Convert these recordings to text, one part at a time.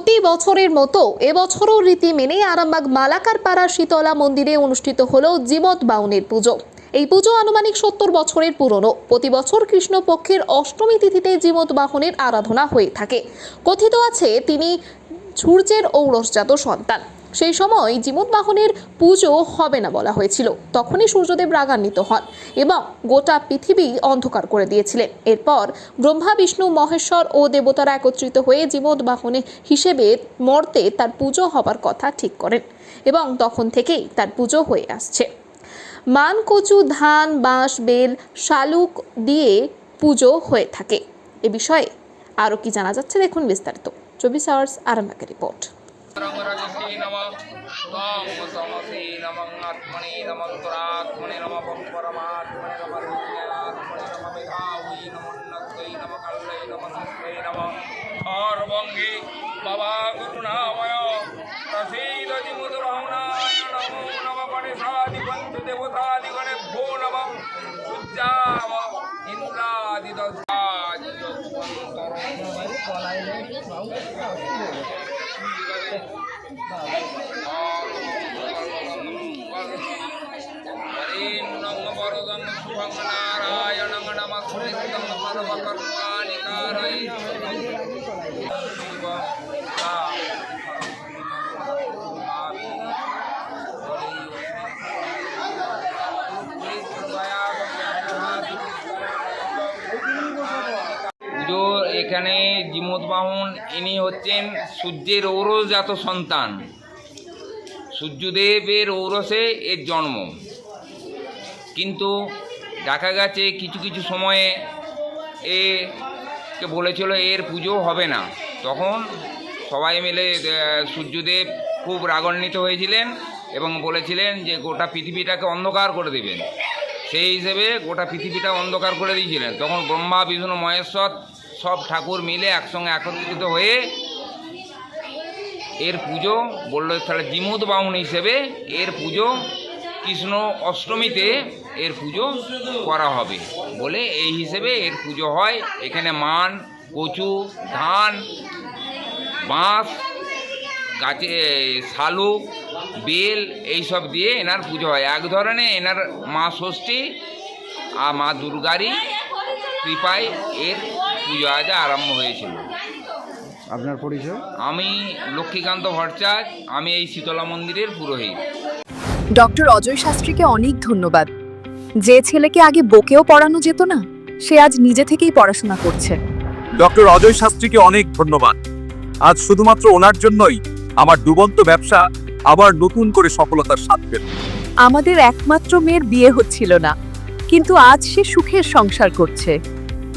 প্রতি বছরের মতো এবছরও রীতি মেনে আরামবাগ মালাকার পাড়া শীতলা মন্দিরে অনুষ্ঠিত হল জীবত বাউনের পুজো। এই পুজো আনুমানিক সত্তর বছরের পুরনো। প্রতি বছর কৃষ্ণপক্ষের অষ্টমী তিথিতে জীবত বাহনের আরাধনা হয়ে থাকে। কথিত আছে, তিনি সূর্যের ঔরসজাত সন্তান। সেই সময় জীবত বাহনের পুজো হবে না বলা হয়েছিল। তখনই সূর্যদেব রাগান্বিত হন এবং গোটা পৃথিবী অন্ধকার করে দিয়েছিলেন। এরপর ব্রহ্মা, বিষ্ণু, মহেশ্বর ও দেবতারা একত্রিত হয়ে জীবত বাহনে হিসেবে মর্তে তার পুজো হবার কথা ঠিক করেন এবং তখন থেকেই তার পুজো হয়ে আসছে। মান কচু ধান, বাঁশ, বেল, শালুক দিয়ে পুজো হয়ে থাকে। এ বিষয়ে আরও কি জানা যাচ্ছে? দেখুন বিস্তারিত। চব্বিশ আওয়ার্স আরামবাগের রিপোর্ট। रंगरजसी नमः त्वां समसि नमः आत्मने नमः त्वरात्मने नमः परमात्मने नमः हृदयात्मने नमः मेधावै नमः नक्कै नमः कल्लै नमः नक्कै नमः सर्वङ्गे बाबा गुरुनामय प्रसीदजिमुदुरहुनाय नमो नमः गणेशादिपञ्चदेवतादिगणेभ्यो नमः सूर्याम ইন্দ্রাদিদাজ যোগ অন্তর শুভং নারায়ণং নমস্কৃতং সর্বকর্মাণি কারৈ এখানে জিমত বাহন ইনি হচ্ছেন সূর্যের ঔরজাত সন্তান। সূর্যদেবের ঔরসে এর জন্ম। কিন্তু দেখা গেছে কিছু কিছু সময়ে এ কে বলেছিল এর পুজো হবে না। তখন সবাই মিলে সূর্যদেব খুব রাগান্বিত হয়েছিলেন এবং বলেছিলেন যে গোটা পৃথিবীটাকে অন্ধকার করে দেবেন। সেই হিসেবে গোটা পৃথিবীটা অন্ধকার করে দিয়েছিলেন। তখন ব্রহ্মা, বিষ্ণু, মহেশ্বর সব ঠাকুর মিলে একসঙ্গে একত্রিত হয়ে এর পুজো বলল তাহলে জিমুদ বাহন হিসেবে এর পুজো কৃষ্ণ অষ্টমীতে এর পুজো করা হবে বলে এই হিসেবে এর পুজো হয়। এখানে মান, কচু, ধান, বাঁশ, গাছে শালুক বেল এইসব দিয়ে এনার পুজো হয়। এক ধরনের এনার মা ষষ্ঠী আর মা দুর্গারই কৃপায় এর পুজো আজ আরম্ভ হয়েছিল। আপনার পরিচয়? আমি লক্ষ্মীকান্ত ভট্টাচার্য আমি এই শীতলা মন্দিরের পুরোহিত। ডক্টর অজয় শাস্ত্রীকে অনেক ধন্যবাদ। যে ছেলেকে আগে বকেও পড়ানো যেত না সে আজ নিজে থেকেই পড়াশোনা করছে। ডক্টর অজয় শাস্ত্রীকে অনেক ধন্যবাদ। আজ শুধুমাত্র ওনার জন্যই আমার ডুবন্ত ব্যবসা আবার নতুন করে সফলতার স্বাদ পেল। আমাদের একমাত্র মেয়ের বিয়ে হচ্ছিল না কিন্তু আজ সে সুখের সংসার করছে।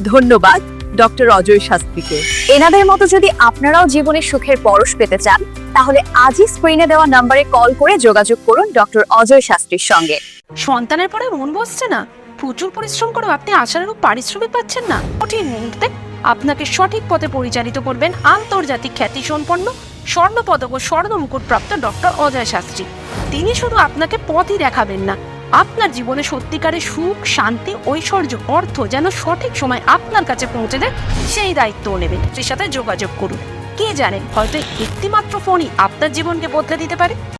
ধন্যবাদ। ডক্টর অজয় শাস্ত্রীকে। এনাদের মতো যদি আপনারাও জীবনে সুখের পরশ পেতে চান, তাহলে আজই স্ক্রিনে দেওয়া নম্বরে কল করে যোগাযোগ করুন ডক্টর অজয় শাস্ত্রীর সঙ্গে। সন্তানের পরে মন বসছে না। প্রচুর পরিশ্রম করেও আপনি আশার আশানুরূপ পারিশ্রমিক পাচ্ছেন না। কঠিন মুহূর্তে আপনাকে সঠিক পথে পরিচালিত করবেন আন্তর্জাতিক খ্যাতি সম্পন্ন স্বর্ণ পদক ও স্বর্ণ মুকুট প্রাপ্ত ডক্টর অজয় শাস্ত্রী। তিনি শুধু আপনাকে পথই দেখাবেন না আপনার জীবনে সত্যিকারের সুখ, শান্তি, ঐশ্বর্য, অর্থ যেন সঠিক সময় আপনার কাছে পৌঁছে দেয়, সেই দায়িত্ব নেবেন। সেই সাথে যোগাযোগ করুন। কে জানেন হয়তো একটিমাত্র ফোনই আপনার জীবনকে বদলে দিতে পারে।